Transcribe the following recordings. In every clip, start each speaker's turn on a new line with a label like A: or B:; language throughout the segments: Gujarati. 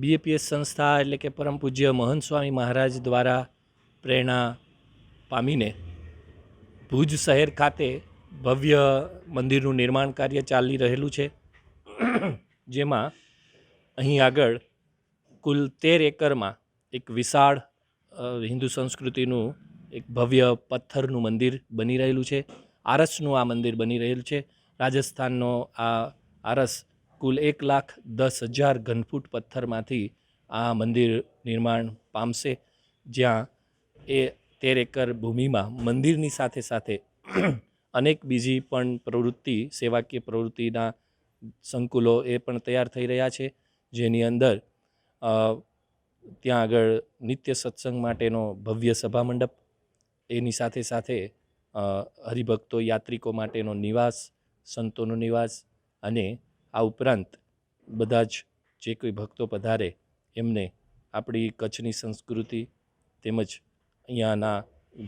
A: બીએપીએસ સંસ્થા એટલે કે પરમ પૂજ્ય મહંત સ્વામી મહારાજ દ્વારા પ્રેરણા પામીને ભુજ શહેર ખાતે ભવ્ય મંદિરનું નિર્માણ કાર્ય ચાલી રહેલું છે. જેમાં અહીં આગળ કુલ તેર એકરમાં એક વિશાળ હિન્દુ સંસ્કૃતિનું એક ભવ્ય પથ્થરનું મંદિર બની રહેલું છે. આરસનું આ મંદિર બની રહેલું છે. રાજસ્થાનનો આ આરસ કુલ એક લાખ દસ હજાર ઘનફૂટ પથ્થરમાંથી આ મંદિર નિર્માણ પામશે, જ્યાં એ તેર એકર ભૂમિમાં મંદિરની સાથે સાથે અનેક બીજી પણ પ્રવૃત્તિ, સેવાકીય પ્રવૃત્તિના સંકુલો એ પણ તૈયાર થઈ રહ્યા છે, જેની અંદર ત્યાં આગળ નિત્ય સત્સંગ માટેનો ભવ્ય સભા મંડપ, એની સાથે સાથે હરિભક્તો યાત્રિકો માટેનો નિવાસ, સંતોનો નિવાસ અને આ ઉપરાંત બધા જ જે કોઈ ભક્તો પધારે, એમને આપણી કચ્છની સંસ્કૃતિ તેમજ અહીંયાના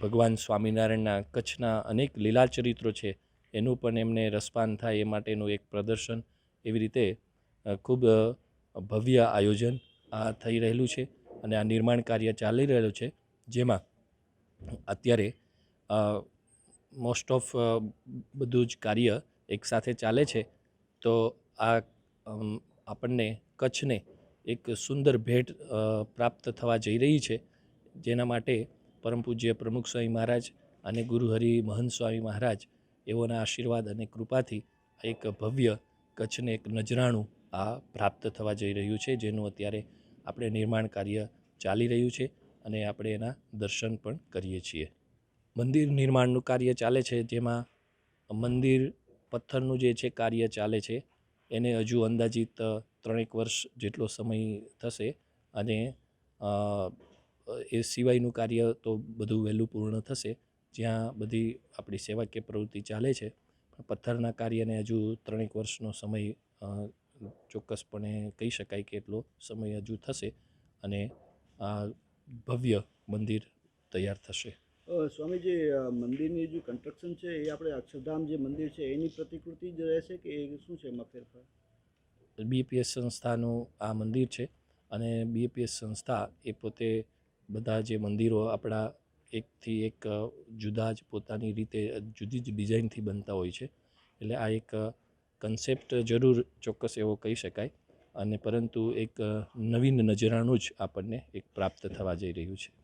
A: ભગવાન સ્વામિનારાયણના કચ્છના અનેક લીલા ચરિત્રો છે, એનું પણ એમને રસપાન થાય એ માટેનું એક પ્રદર્શન એવી રીતે ખૂબ ભવ્ય આયોજન આ થઈ રહેલું છે અને આ નિર્માણ કાર્ય ચાલી રહેલું છે, જેમાં અત્યારે મોસ્ટ ઓફ બધું જ કાર્ય એકસાથે ચાલે છે. તો આ આપણને કચ્છને એક સુંદર ભેટ પ્રાપ્ત થવા જઈ રહી છે. જેના માટે પરમ પૂજ્ય પ્રમુખ સ્વામી મહારાજ અને ગુરુહરિ મહંત સ્વામી મહારાજ એઓના આશીર્વાદ અને કૃપાથી એક ભવ્ય કચ્છને એક નજરાણું આ પ્રાપ્ત થવા જઈ રહ્યું છે, જેનું અત્યારે આપણે નિર્માણ કાર્ય ચાલી રહ્યું છે અને આપણે એના દર્શન પણ કરીએ છીએ. મંદિર નિર્માણનું કાર્ય ચાલે છે, જેમાં મંદિર પથ્થરનું જે છે કાર્ય ચાલે છે એને હજુ અંદાજિત ત્રણેક વર્ષ જેટલો સમય થશે અને એ સિવાયનું કાર્ય તો બધું વહેલું પૂર્ણ થશે. જ્યાં બધી આપણી સેવાકીય પ્રવૃત્તિ ચાલે છે પથ્થરના કાર્યને હજુ ત્રણેક વર્ષનો સમય ચોક્કસપણે કહી શકાય કે એટલો સમય હજુ થશે અને આ ભવ્ય મંદિર તૈયાર થશે.
B: સ્વામીજી મંદિરની જે કન્સ્ટ્રક્શન છે, એ આપણે અક્ષરધામ જે મંદિર છે, એની પ્રતિકૃતિ જ રહેશે કે એ શું છે એમાં ફેરફાર?
A: બીએપીએસ સંસ્થાનું આ મંદિર છે અને બીએપીએસ સંસ્થા એ પોતે બધા જે મંદિરો આપણા એકથી એક જુદા જ પોતાની રીતે જુદી જ ડિઝાઇનથી બનતા હોય છે. એટલે આ એક કન્સેપ્ટ જરૂર ચોક્કસ એવો કહી શકાય અને પરંતુ એક નવીન નજરાણું જ આપણને એક પ્રાપ્ત થવા જઈ રહ્યું છે.